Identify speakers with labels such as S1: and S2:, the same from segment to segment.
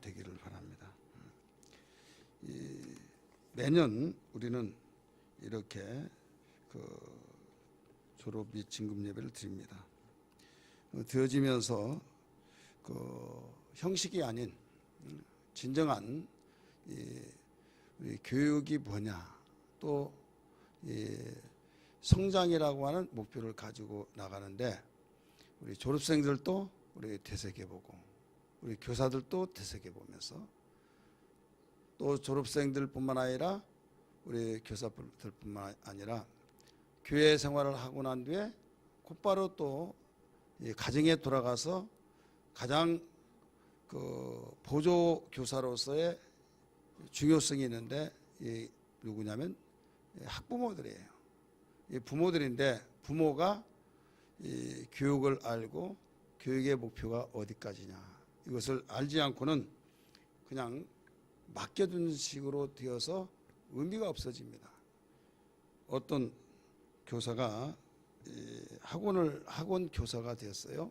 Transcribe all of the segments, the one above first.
S1: 되기를 바랍니다. 이 매년 우리는 이렇게 그 졸업 및 진급 예배를 드립니다. 어, 드려지면서 그 형식이 아닌 음, 진정한 교육이 뭐냐 또이 성장이라고 하는 목표를 가지고 나가는데 우리 졸업생들도 우리 되새겨보고 우리 교사들도 되새겨 보면서 또 졸업생들뿐만 아니라 우리 교사들뿐만 아니라 교회 생활을 하고 난 뒤에 곧바로 또이 가정에 돌아가서 가장 그 보조 교사로서의 중요성이 있는데 이 누구냐면 이 학부모들이에요. 이 부모들인데 부모가 이 교육을 알고 교육의 목표가 어디까지냐 이것을 알지 않고는 그냥 맡겨둔 식으로 되어서 의미가 없어집니다. 어떤 교사가 이 학원을 학원 교사가 되었어요.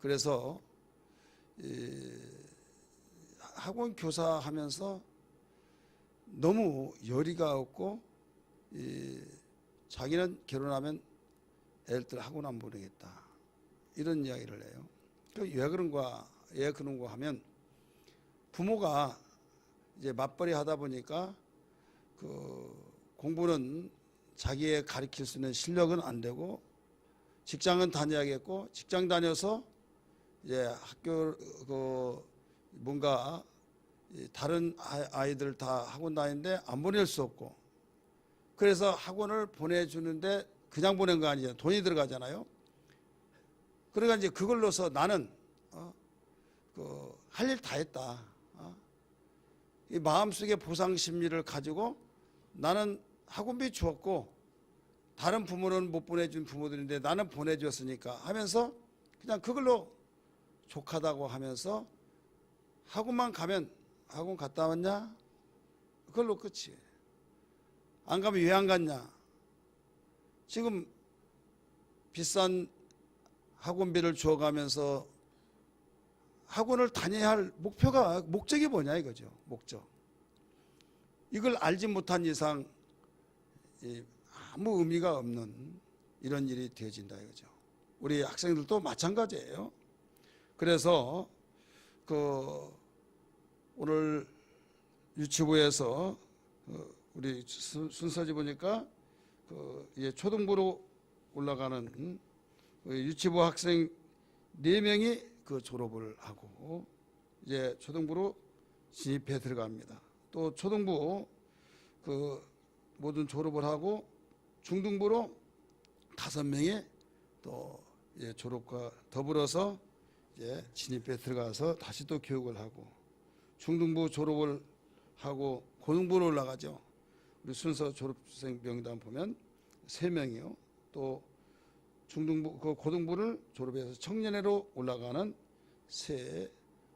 S1: 그래서 이 학원 교사 하면서 너무 열의가 없고 이 자기는 결혼하면 애들 학원 안 보내겠다 이런 이야기를 해요. 그왜 그런가 왜 그런가 하면 부모가 이제 맞벌이 하다 보니까 그 공부는 자기의 가르칠 수 있는 실력은 안 되고 직장은 다녀야겠고 직장 다녀서 이제 학교 그 뭔가 이 다른 아- 아이들 다 학원 다니는데 안 보낼 수 없고 그래서 학원을 보내주는데 그냥 보낸 거 아니잖아요. 돈이 들어가잖아요. 그러니까 이제 그걸로서 나는 어, 그 할 일 다 했다 어? 이 마음속에 보상 심리를 가지고 나는 학원비 주었고 다른 부모는 못 보내준 부모들인데 나는 보내줬으니까 하면서 그냥 그걸로 족하다고 하면서 학원만 가면 학원 갔다 왔냐? 그걸로 끝이에요. 안 가면 왜 안 갔냐? 지금 비싼 학원비를 주어가면서 학원을 다녀야 할 목표가 목적이 뭐냐 이거죠. 목적. 이걸 알지 못한 이상 이 아무 의미가 없는 이런 일이 되어진다 이거죠. 우리 학생들도 마찬가지예요. 그래서 그 오늘 유치부에서 어, 우리 순- 순서지 보니까 그 초등부로 올라가는 그 유치부 학생 네 명이 그 졸업을 하고 이제 초등부로 진입해 들어갑니다. 또 초등부 그 모든 졸업을 하고 중등부로 다섯 명이 또 이제 졸업과 더불어서 이제 진입에 들어가서 다시 또 교육을 하고 중등부 졸업을 하고 고등부로 올라가죠. 우리 순서 졸업생 명단 보면 세 명이요. 또 중등부 그 고등부를 졸업해서 청년회로 올라가는 세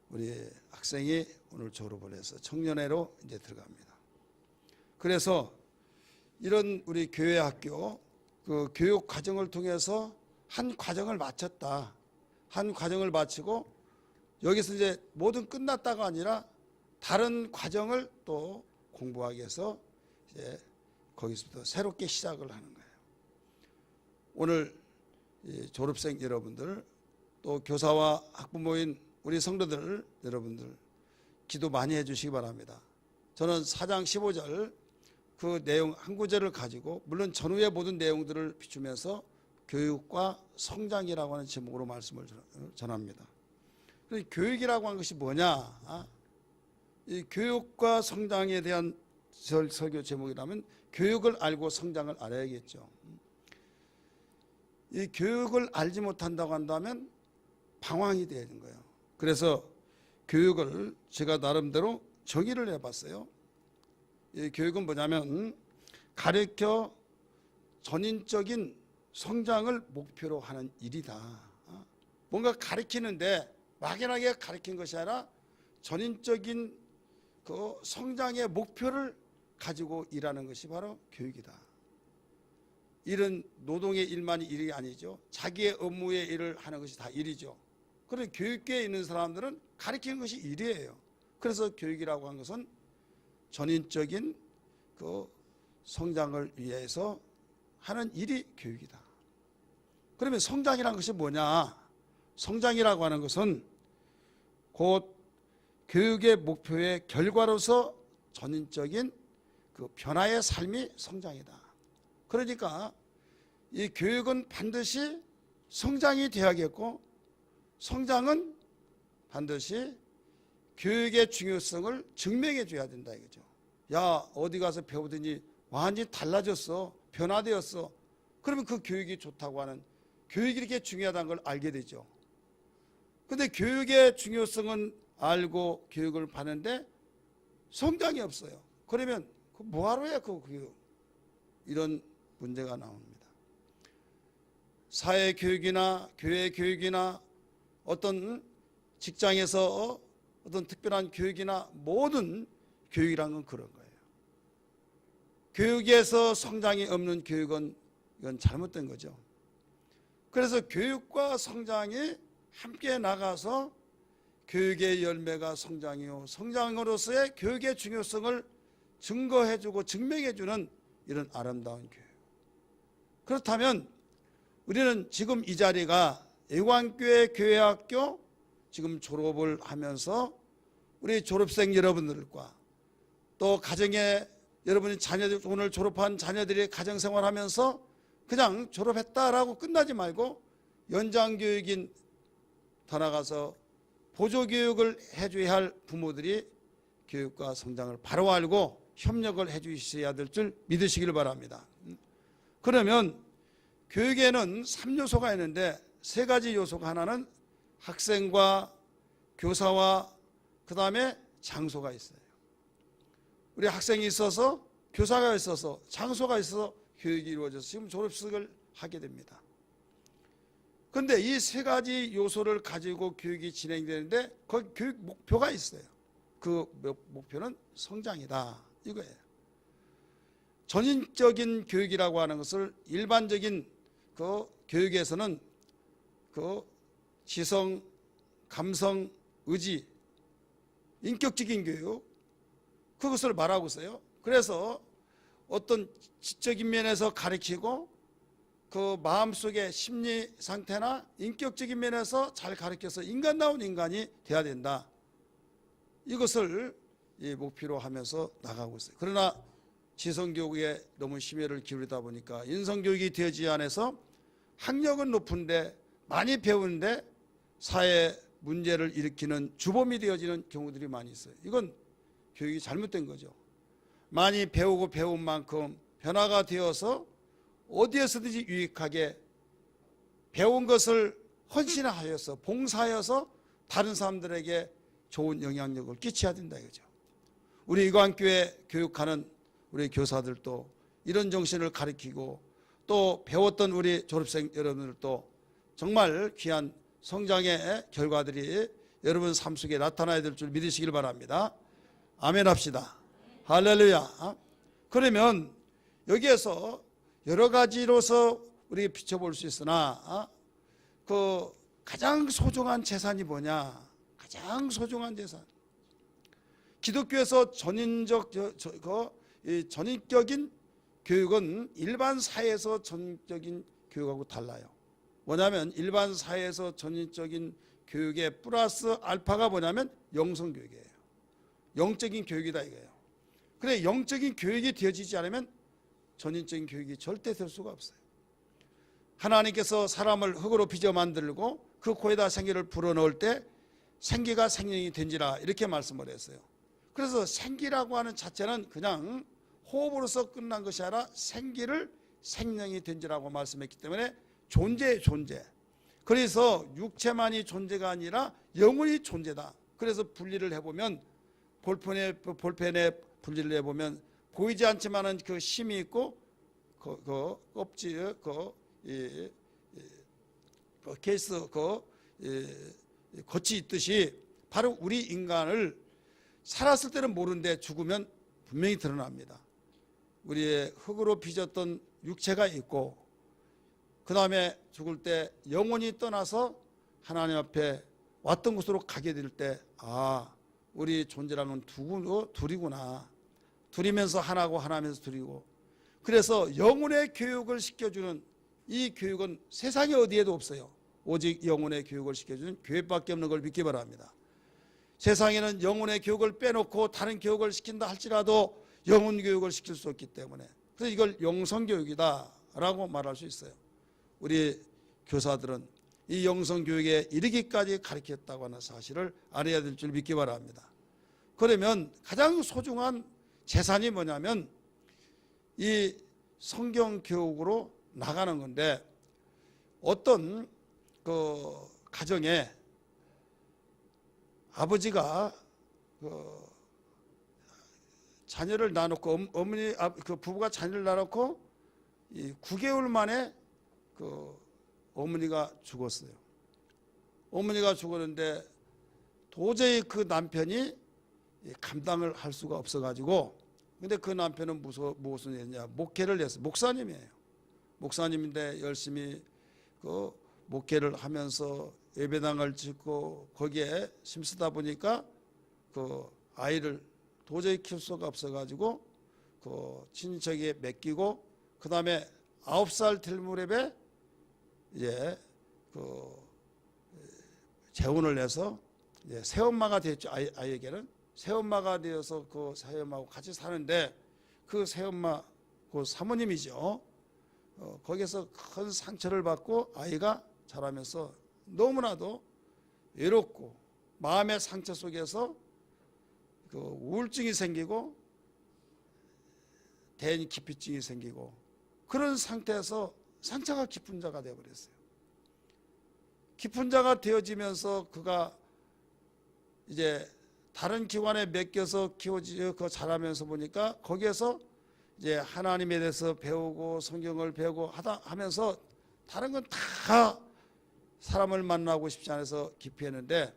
S1: 우리 학생이 오늘 졸업을 해서 청년회로 이제 들어갑니다. 그래서 이런 우리 교회 학교 그 교육 과정을 통해서 한 과정을 마쳤다. 한 과정을 마치고 여기서 이제 모든 끝났다가 아니라 다른 과정을 또 공부하기 위해서 이제 거기서부터 새롭게 시작을 하는 거예요. 오늘 이 졸업생 여러분들 또 교사와 학부모인 우리 성도들 여러분들 기도 많이 해주시기 바랍니다. 저는 4장 15절 그 내용 한 구절을 가지고 물론 전후의 모든 내용들을 비추면서 교육과 성장이라고 하는 제목으로 말씀을 전- 전합니다. 교육이라고 하는 것이 뭐냐? 아? 이 교육과 성장에 대한 설, 설교 제목이라면 교육을 알고 성장을 알아야겠죠. 이 교육을 알지 못한다고 한다면 방황이 되는 거예요. 그래서 교육을 제가 나름대로 정의를 해봤어요. 이 교육은 뭐냐면 가르쳐 전인적인 성장을 목표로 하는 일이다. 어? 뭔가 가르치는데 막연하게 가르친 것이 아니라 전인적인 그 성장의 목표를 가지고 일하는 것이 바로 교육이다. 일은 노동의 일만이 일이 아니죠. 자기의 업무의 일을 하는 것이 다 일이죠. 그런 교육계에 있는 사람들은 가르치는 것이 일이에요. 그래서 교육이라고 하는 것은 전인적인 그 성장을 위해서 하는 일이 교육이다. 그러면 성장이라는 것이 뭐냐? 성장이라고 하는 것은 곧 교육의 목표의 결과로서 전인적인 그 변화의 삶이 성장이다. 그러니까 이 교육은 반드시 성장이 돼야겠고 성장은 반드시 교육의 중요성을 증명해 줘야 된다 이거죠. 야, 어디 가서 배우더니 완전히 달라졌어. 변화되었어. 그러면 그 교육이 좋다고 하는 교육이 이렇게 중요하다는 걸 알게 되죠. 근데 교육의 중요성은 알고 교육을 받는데 성장이 없어요. 그러면 그 뭐하러 해, 그 교육. 이런 문제가 나옵니다. 사회 교육이나 교회 교육이나 어떤 직장에서 어떤 특별한 교육이나 모든 교육이라는 건 그런 거예요. 교육에서 성장이 없는 교육은 이건 잘못된 거죠. 그래서 교육과 성장이 함께 나가서 교육의 열매가 성장이요. 성장으로서의 교육의 중요성을 증거해주고 증명해주는 이런 아름다운 교육. 그렇다면 우리는 지금 이 자리가 애관교회 교회학교 지금 졸업을 하면서 우리 졸업생 여러분들과 또 가정에 여러분이 자녀들 오늘 졸업한 자녀들이 가정 생활하면서 그냥 졸업했다라고 끝나지 말고 연장 교육인 더 나가서 보조 교육을 해줘야 할 부모들이 교육과 성장을 바로 알고 협력을 해주셔야 될 줄 믿으시길 바랍니다. 그러면 교육에는 3요소가 있는데 세 가지 요소가 하나는 학생과 교사와 그 다음에 장소가 있어요. 우리 학생이 있어서 교사가 있어서 장소가 있어서 교육이 이루어져서 지금 졸업식을 하게 됩니다. 그런데 이 세 가지 요소를 가지고 교육이 진행되는데 거기 교육 목표가 있어요. 그 목표는 성장이다 이거예요. 전인적인 교육이라고 하는 것을 일반적인 그 교육에서는 그 지성, 감성, 의지, 인격적인 교육 그것을 말하고 있어요. 그래서 어떤 지적인 면에서 가르치고 그 마음속의 심리 상태나 인격적인 면에서 잘 가르쳐서 인간다운 인간이 돼야 된다. 이것을 이 목표로 하면서 나가고 있어요. 그러나 지성교육에 너무 심혈을 기울이다 보니까 인성교육이 되지 않아서 학력은 높은데 많이 배우는데 사회 문제를 일으키는 주범이 되어지는 경우들이 많이 있어요. 이건 교육이 잘못된 거죠. 많이 배우고 배운 만큼 변화가 되어서 어디에서든지 유익하게 배운 것을 헌신하여서 봉사하여서 다른 사람들에게 좋은 영향력을 끼쳐야 된다 이거죠. 우리 이광교회 교육하는 우리 교사들도 이런 정신을 가르치고 또 배웠던 우리 졸업생 여러분들도 정말 귀한 성장의 결과들이 여러분 삶 속에 나타나야 될 줄 믿으시길 바랍니다. 아멘 합시다. 할렐루야. 그러면 여기에서 여러 가지로서 우리 비춰볼 수 있으나 그 가장 소중한 재산이 뭐냐? 가장 소중한 재산. 기독교에서 전인적 저, 저, 그, 전인격인 교육은 일반 사회에서 전적인 교육하고 달라요. 뭐냐면 일반 사회에서 전인적인 교육의 플러스 알파가 뭐냐면 영성 교육이에요. 영적인 교육이다 이거예요. 그래 영적인 교육이 되어지지 않으면 전인적인 교육이 절대 될 수가 없어요. 하나님께서 사람을 흙으로 빚어 만들고 그 코에다 생기를 불어넣을 때 생기가 생명이 된지라 이렇게 말씀을 했어요. 그래서 생기라고 하는 자체는 그냥 호흡으로서 끝난 것이 아니라 생기를 생명이 된지라고 말씀했기 때문에 존재의 존재. 그래서 육체만이 존재가 아니라 영혼이 존재다. 그래서 분리를 해보면 볼펜에 볼펜에 분리를 해보면 보이지 않지만은 그 심이 있고 그, 그 껍질 그, 이, 이, 그 케이스 그 이, 겉이 있듯이 바로 우리 인간을 살았을 때는 모르는데 죽으면 분명히 드러납니다. 우리의 흙으로 빚었던 육체가 있고 그 다음에 죽을 때 영혼이 떠나서 하나님 앞에 왔던 곳으로 가게 될 때 아, 우리 존재라는 두 둘이구나. 둘이면서 하나고 하나면서 둘이고. 그래서 영혼의 교육을 시켜주는 이 교육은 세상에 어디에도 없어요. 오직 영혼의 교육을 시켜주는 교회밖에 없는 걸 믿기 바랍니다. 세상에는 영혼의 교육을 빼놓고 다른 교육을 시킨다 할지라도 영혼 교육을 시킬 수 없기 때문에 그래서 이걸 영성 교육이다라고 말할 수 있어요. 우리 교사들은 이 영성 교육에 이르기까지 가르쳤다고 하는 사실을 알아야 될 줄 믿기 바랍니다. 그러면 가장 소중한 재산이 뭐냐면 이 성경 교육으로 나가는 건데 어떤 그 가정에 아버지가 그 자녀를 낳아놓고 엄- 어머니 아, 그 부부가 자녀를 낳아놓고 이 9개월 만에 그 어머니가 죽었어요. 어머니가 죽었는데 도저히 그 남편이 이 감당을 할 수가 없어가지고 근데 그 남편은 무슨 무슨 했냐 목회를 했어요. 목사님이에요. 목사님인데 열심히 그 목회를 하면서 예배당을 짓고 거기에 심쓰다 보니까 그 아이를 도저히 키울 수가 없어가지고 그 친척에 맡기고 그 다음에 아홉 살될 무렵에 이제 그 재혼을 해서 이제 새엄마가 됐죠. 아이, 아이에게는. 새엄마가 되어서 그 새엄마하고 같이 사는데 그 새엄마 그 사모님이죠. 어, 거기서 큰 상처를 받고 아이가 자라면서 너무나도 외롭고 마음의 상처 속에서 그 우울증이 생기고 대인 기피증이 생기고 그런 상태에서 상처가 깊은 자가 되어버렸어요. 깊은 자가 되어지면서 그가 이제 다른 기관에 맡겨서 키워지 그 자라면서 보니까 거기에서 이제 하나님에 대해서 배우고 성경을 배우고 하다 하면서 다른 건 다 사람을 만나고 싶지 않아서 기피했는데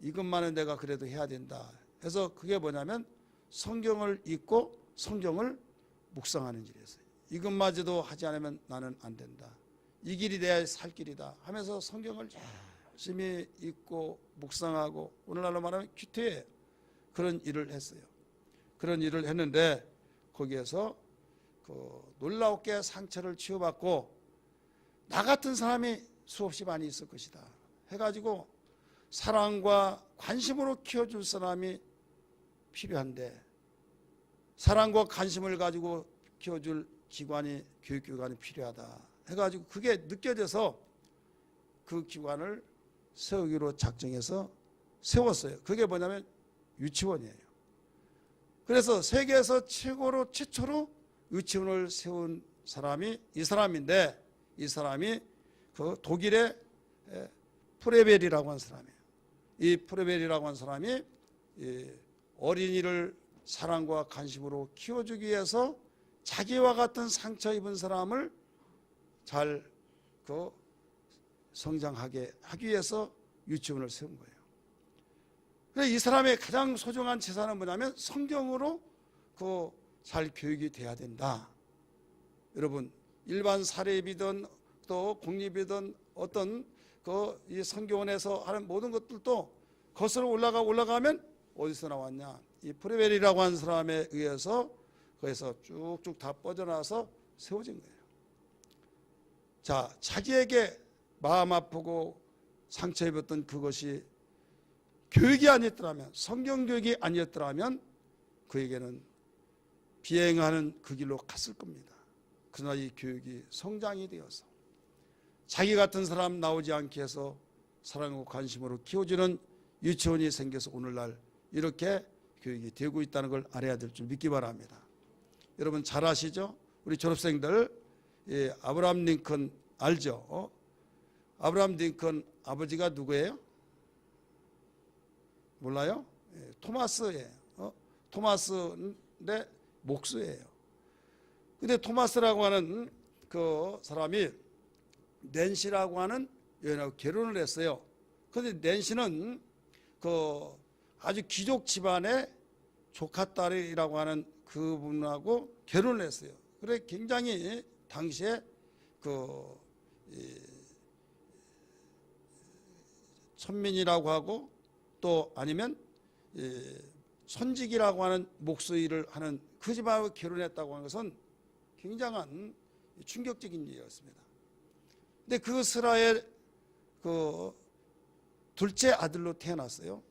S1: 이것만은 내가 그래도 해야 된다. 해서 그게 뭐냐면 성경을 읽고 성경을 묵상하는 일이었어요. 이것마저도 하지 않으면 나는 안 된다. 이 길이 내 살 길이다 하면서 성경을 열심히 읽고 묵상하고 오늘날로 말하면 큐티에 그런 일을 했어요. 그런 일을 했는데 거기에서 그 놀라웠게 상처를 치유받고 나 같은 사람이 수없이 많이 있을 것이다. 해가지고 사랑과 관심으로 키워줄 사람이 필요한데 사랑과 관심을 가지고 키워줄 기관이 교육기관이 필요하다. 해가지고 그게 느껴져서 그 기관을 세우기로 작정해서 세웠어요. 그게 뭐냐면 유치원이에요. 그래서 세계에서 최고로 최초로 유치원을 세운 사람이 이 사람인데 이 사람이 그 독일의 에, 프레벨이라고 한 사람이에요. 이 프레벨이라고 한 사람이 이 어린이를 사랑과 관심으로 키워주기 위해서 자기와 같은 상처 입은 사람을 잘 그 성장하게 하기 위해서 유치원을 세운 거예요. 그래서 이 사람의 가장 소중한 재산은 뭐냐면 성경으로 그 잘 교육이 돼야 된다. 여러분 일반 사립이든 또 공립이든 어떤 그 이 성경원에서 하는 모든 것들도 거슬러 올라가 올라가면 어디서 나왔냐? 이 프레벨이라고 하는 사람에 의해서 거기서 쭉쭉 다 뻗어나와서 세워진 거예요. 자, 자기에게 마음 아프고 상처 입었던 그것이 교육이 아니었더라면 성경 교육이 아니었더라면 그에게는 비행하는 그 길로 갔을 겁니다. 그러나 이 교육이 성장이 되어서 자기 같은 사람 나오지 않게 해서 사랑과 관심으로 키워주는 유치원이 생겨서 오늘날 이렇게 교육이 되고 있다는 걸 알아야 될 줄 믿기 바랍니다. 여러분 잘 아시죠? 우리 졸업생들 예, 아브라함 링컨 알죠? 어? 아브라함 링컨 아버지가 누구예요? 몰라요? 예, 토마스예요. 어? 토마스인데 목수예요. 근데 토마스라고 하는 그 사람이 낸시라고 하는 여인하고 결혼을 했어요. 그런데 낸시는 그 아주 귀족 집안의 조카 딸이라고 하는 그분하고 결혼을 했어요. 그래 굉장히 당시에 그 선민이라고 하고 또 아니면 예, 선직이라고 하는 목소리를 하는 그 집하고 결혼했다고 하는 것은 굉장한 충격적인 일이었습니다. 근데 그 스라의 그 둘째 아들로 태어났어요.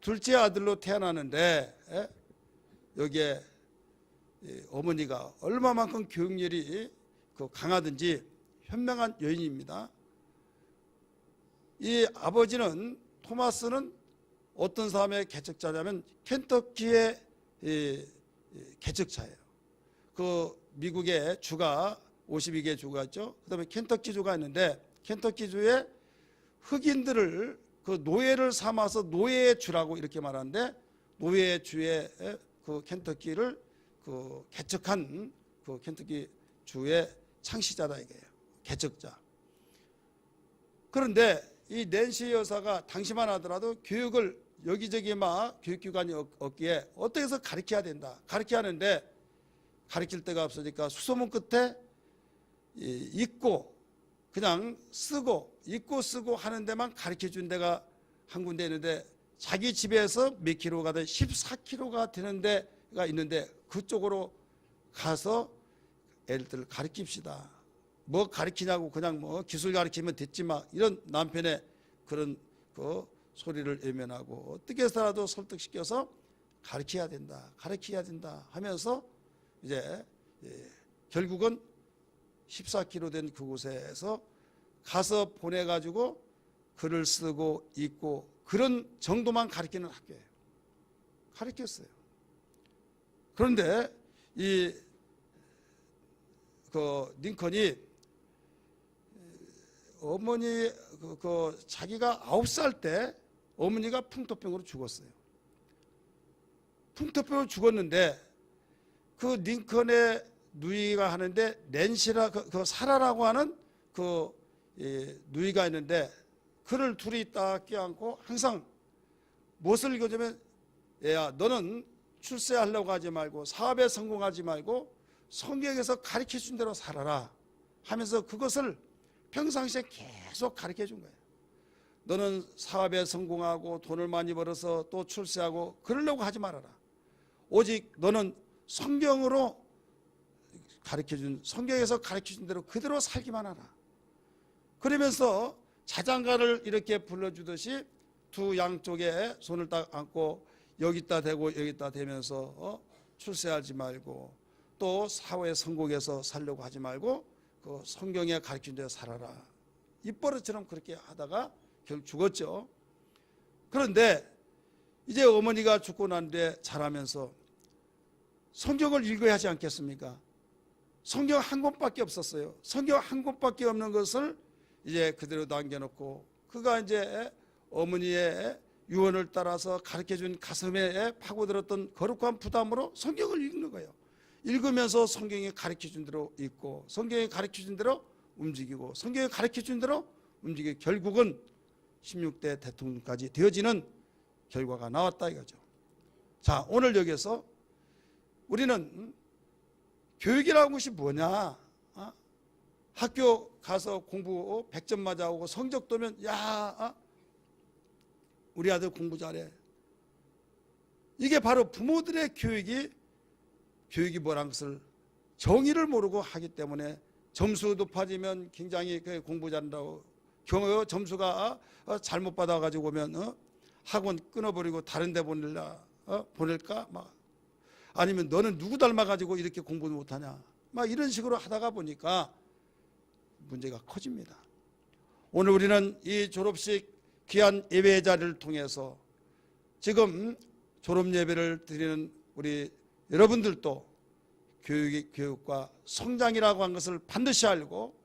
S1: 둘째 아들로 태어나는데 예? 여기에 이 어머니가 얼마만큼 교육열이 그 강하든지 현명한 여인입니다. 이 아버지는 토마스는 어떤 사람의 개척자냐면 켄터키의 개척자예요. 그 미국의 주가 52개 주가 있죠. 그다음에 켄터키 주가 있는데 켄터키 주에 흑인들을 그 노예를 삼아서 노예의 주라고 이렇게 말하는데 노예의 주의 그 켄터키를 그 개척한 그 켄터키 주의 창시자다 이게요. 개척자. 그런데 이 낸시 여사가 당시만 하더라도 교육을 여기저기 막 교육기관이 없- 없기에 어떻게 해서 가르쳐야 된다. 가르쳐야 하는데 가르칠 데가 없으니까 수소문 끝에 이 읽고 그냥 쓰고 읽고 쓰고 하는 데만 가르쳐 준 데가 한 군데 있는데 자기 집에서 몇 킬로가 돼 14킬로가 되는 데가 있는데 그쪽으로 가서 애들 가르칩시다. 뭐 가르치냐고 그냥 뭐 기술 가르치면 됐지 막 이런 남편의 그런 그 소리를 외면하고 어떻게 해서라도 설득시켜서 가르쳐야 된다. 가르쳐야 된다 하면서 이제 예, 결국은 14km 된 그곳에서 가서 보내가지고 글을 쓰고 읽고 그런 정도만 가르치는 학교예요. 가르쳤어요. 그런데 이 그 링컨이 어머니 그, 그 자기가 아홉 살 때 어머니가 풍토병으로 죽었어요. 풍토병으로 죽었는데 그 링컨의 누이가 하는데 낸시라 그, 그 사라라고 하는 그 이, 누이가 있는데 그를 둘이 딱 껴안고 항상 무엇을 읽어주면 얘야 너는 출세하려고 하지 말고 사업에 성공하지 말고 성경에서 가르쳐 준 대로 살아라 하면서 그것을 평상시에 계속 가르쳐 준 거예요. 너는 사업에 성공하고 돈을 많이 벌어서 또 출세하고 그러려고 하지 말아라. 오직 너는 성경으로 가르쳐 준 성경에서 가르쳐 준 대로 그대로 살기만 하라. 그러면서 자장가를 이렇게 불러주듯이 두 양쪽에 손을 딱 안고 여기다 대고 여기다 대면서 어? 출세하지 말고 또 사회 성공해서 살려고 하지 말고 그 성경에 가르친 대로 살아라. 입버릇처럼 그렇게 하다가 결국 죽었죠. 그런데 이제 어머니가 죽고 난 뒤에 자라면서 성경을 읽어야 하지 않겠습니까? 성경 한 권밖에 없었어요. 성경 한 권밖에 없는 것을 이제 그대로 남겨놓고 그가 이제 어머니의 유언을 따라서 가르쳐준 가슴에 파고들었던 거룩한 부담으로 성경을 읽는 거예요. 읽으면서 성경이 가르쳐준 대로 읽고 성경이 가르쳐준 대로 움직이고 성경이 가르쳐준 대로 움직이고 결국은 16대 대통령까지 되어지는 결과가 나왔다 이거죠. 자 오늘 여기서 우리는 교육이라는 것이 뭐냐? 어? 학교 가서 공부 100점 맞아오고 성적 도면 야 어? 우리 아들 공부 잘해. 이게 바로 부모들의 교육이 교육이 뭐란 것을 정의를 모르고 하기 때문에 점수 높아지면 굉장히 그 공부 잘한다고 경우 점수가 어, 잘못 받아가지고 오면 어? 학원 끊어버리고 다른 데 보낼라 어? 보낼까 막 아니면 너는 누구 닮아가지고 이렇게 공부 못하냐 막 이런 식으로 하다가 보니까 문제가 커집니다. 오늘 우리는 이 졸업식 귀한 예배 자리를 통해서 지금 졸업 예배를 드리는 우리 여러분들도 교육, 교육과 성장이라고 한 것을 반드시 알고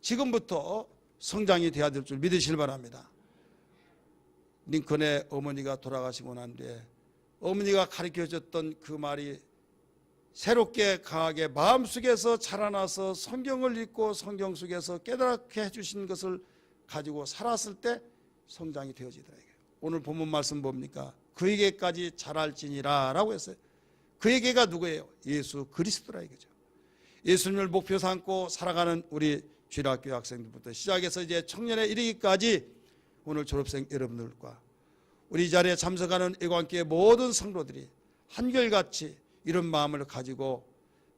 S1: 지금부터 성장이 돼야 될 줄 믿으실 바랍니다. 링컨의 어머니가 돌아가시고 난 뒤에 어머니가 가르쳐 줬던 그 말이 새롭게 강하게 마음속에서 자라나서 성경을 읽고 성경 속에서 깨닫게 해주신 것을 가지고 살았을 때 성장이 되어지더라고요. 오늘 본문 말씀 뭡니까? 그에게까지 자랄지니라 라고 했어요. 그에게가 누구예요? 예수 그리스도라 이거죠. 예수님을 목표 삼고 살아가는 우리 주일학교 학생들부터 시작해서 이제 청년에 이르기까지 오늘 졸업생 여러분들과 우리 이 자리에 참석하는 애관교회 모든 성도들이 한결같이 이런 마음을 가지고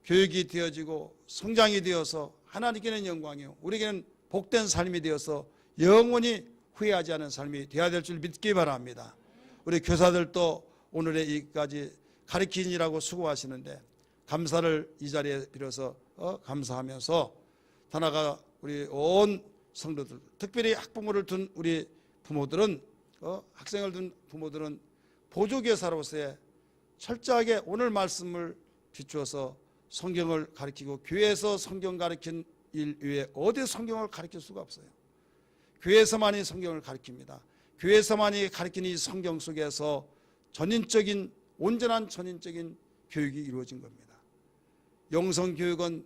S1: 교육이 되어지고 성장이 되어서 하나님께는 영광이요 우리에게는 복된 삶이 되어서 영원히 후회하지 않은 삶이 되어야 될 줄 믿기 바랍니다. 우리 교사들도 오늘의 이까지 가르치느라고 수고하시는데 감사를 이 자리에 빌어서 어, 감사하면서 하나가 우리 온 성도들 특별히 학부모를 둔 우리 부모들은 어, 학생을 둔 부모들은 보조교사로서의 철저하게 오늘 말씀을 비추어서 성경을 가르치고 교회에서 성경 가르친 일 외에 어디 성경을 가르칠 수가 없어요. 교회에서만이 성경을 가르칩니다. 교회에서만이 가르치는 이 성경 속에서 전인적인 온전한 전인적인 교육이 이루어진 겁니다. 영성 교육은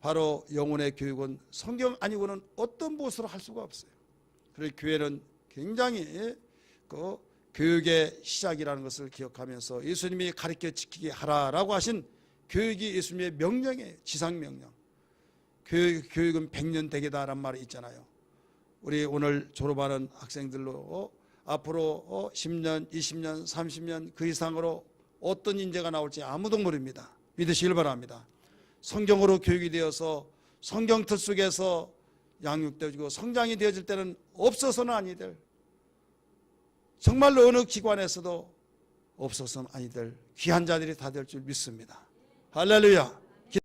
S1: 바로 영혼의 교육은 성경 아니고는 어떤 무엇으로 할 수가 없어요. 그래서 교회는 굉장히 그 교육의 시작이라는 것을 기억하면서 예수님이 가르쳐 지키게 하라라고 하신 교육이 예수님의 명령이에요. 지상 명령. 교육, 교육은 백년 대계다란 말이 있잖아요. 우리 오늘 졸업하는 학생들로 어, 앞으로 어, 10년, 20년, 30년 그 이상으로 어떤 인재가 나올지 아무도 모릅니다. 믿으시길 바랍니다. 성경으로 교육이 되어서 성경 틀 속에서 양육되어지고 성장이 되어질 때는 없어서는 아니 될 정말로 어느 기관에서도 없어서는 아니 될 귀한 자들이 다 될 줄 믿습니다. 할렐루야.